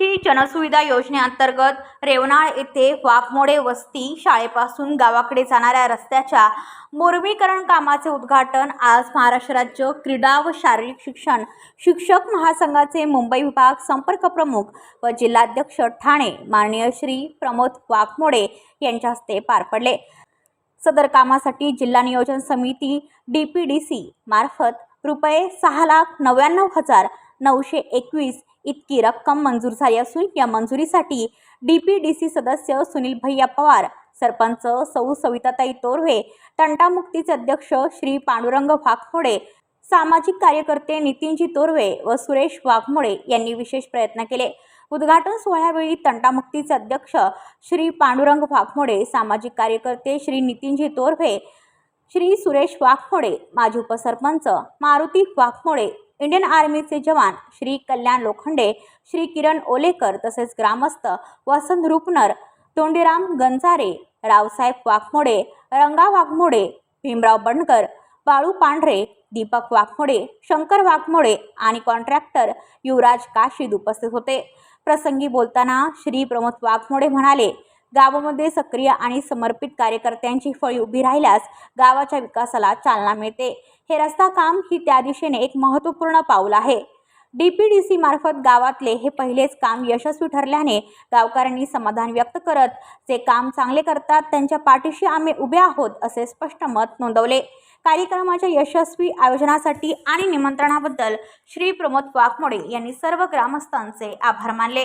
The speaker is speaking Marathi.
मे जनसुविधा योजनेअंतर्गत रेवनाळ येथे वाघमोडे वस्ती शाळेपासून गावाकडे जाणाऱ्या रस्त्याच्या मुर्मीकरण कामाचे उद्घाटन आज महाराष्ट्र राज्य क्रीडा व शारीरिक शिक्षण शिक्षक महासंघाचे मुंबई विभाग संपर्क प्रमुख व जिल्हाध्यक्ष ठाणे माननीय श्री प्रमोद वाघमोडे यांच्या हस्ते पार पडले. सदर कामासाठी जिल्हा नियोजन समिती डी पी डी सी मार्फत रुपये सहा लाख नव्याण्णव हजार नऊशे एकवीस इतकी रक्कम मंजूर झाली असून या मंजुरीसाठी डी पी डी सी सदस्य सुनील भैया पवार सरपंच सौ सविताताई तोरवे तंटामुक्तीचे अध्यक्ष श्री पांडुरंग वाघमोडे सामाजिक कार्यकर्ते नितीनजी तोरवे व सुरेश वाघमोडे यांनी विशेष प्रयत्न केले. उद्घाटन सोहळ्यावेळी तंटामुक्तीचे अध्यक्ष श्री पांडुरंग वाघमोडे सामाजिक कार्यकर्ते श्री नितीनजी तोरवे श्री सुरेश वाघमोडे माजी उपसरपंच मारुती वाघमोडे इंडियन आर्मीचे जवान श्री कल्याण लोखंडे श्री किरण ओलेकर तसेच ग्रामस्थ वसंत रुपनर तोंडीराम गंजारे रावसाहेब वाघमोडे रंगा वाघमोडे भीमराव बंडकर बाळू पांढरे दीपक वाघमोडे शंकर वाघमोडे आणि कॉन्ट्रॅक्टर युवराज काशीद उपस्थित होते. प्रसंगी बोलताना श्री प्रमोद वाघमोडे म्हणाले गावामध्ये सक्रिय आणि समर्पित कार्यकर्त्यांची फळी उभी राहिल्यास गावाच्या विकासाला चालना मिळते. हे रस्ता काम ही त्या दिशेने एक महत्त्वपूर्ण पाऊल आहे. डी पी डी सी मार्फत गावातले हे पहिलेच काम यशस्वी ठरल्याने गावकऱ्यांनी समाधान व्यक्त करत जे काम चांगले करतात त्यांच्या पाठीशी आम्ही उभे आहोत असे स्पष्ट मत नोंदवले. कार्यक्रमाच्या यशस्वी आयोजनासाठी आणि निमंत्रणाबद्दल श्री प्रमोद वाघमोडे यांनी सर्व ग्रामस्थांचे आभार मानले.